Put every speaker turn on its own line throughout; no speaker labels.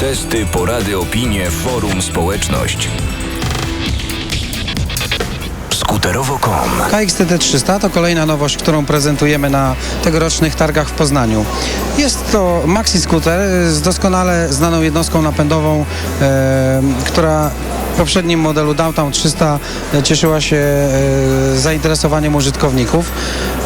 Testy, porady, opinie, forum, społeczność. Skuterowo.com
KXTT 300 to kolejna nowość, którą prezentujemy na tegorocznych targach w Poznaniu. Jest to maxi scooter z doskonale znaną jednostką napędową, e, która w poprzednim modelu Downtown 300 cieszyła się e, zainteresowaniem użytkowników.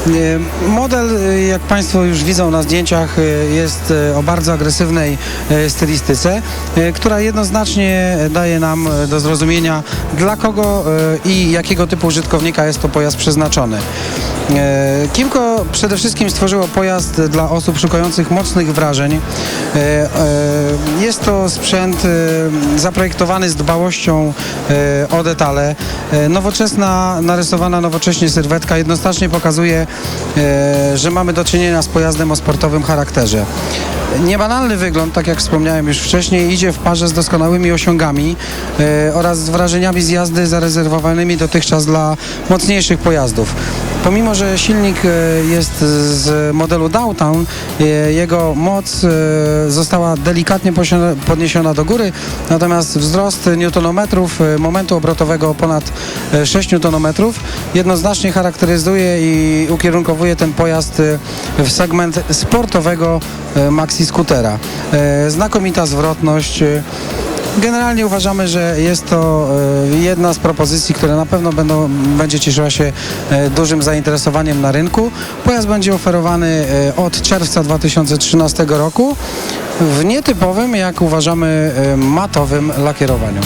E, Model, e, jak Państwo już widzą na zdjęciach, e, jest e, o bardzo agresywnej e, stylistyce, e, która jednoznacznie daje nam e, do zrozumienia, dla kogo e, i jakiego typu użytkownika jest to pojazd przeznaczony. E, Kimco przede wszystkim stworzyło pojazd dla osób szukających mocnych wrażeń. E, e, Jest to sprzęt zaprojektowany z dbałością o detale. Nowoczesna, narysowana nowocześnie sylwetka jednoznacznie pokazuje, że mamy do czynienia z pojazdem o sportowym charakterze. Niebanalny wygląd, tak jak wspomniałem już wcześniej, idzie w parze z doskonałymi osiągami oraz z wrażeniami z jazdy zarezerwowanymi dotychczas dla mocniejszych pojazdów. Pomimo, że silnik e, jest z modelu Downtown, e, jego moc e, została delikatnie podniesiona do góry, natomiast wzrost newtonometrów momentu obrotowego ponad e, 6 newtonometrów jednoznacznie charakteryzuje i ukierunkowuje ten pojazd w segment sportowego maxi skutera. E, Znakomita zwrotność. Generalnie uważamy, że jest to e, jedna z propozycji, która na pewno będą, będzie cieszyła się e, dużym zainteresowaniem na rynku. Pojazd będzie oferowany e, od czerwca 2013 roku w nietypowym, jak uważamy, matowym lakierowaniu.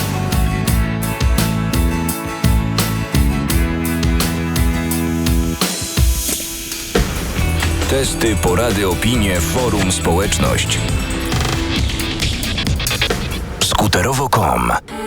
Testy, porady, opinie, forum, społeczność. Skuterowo.com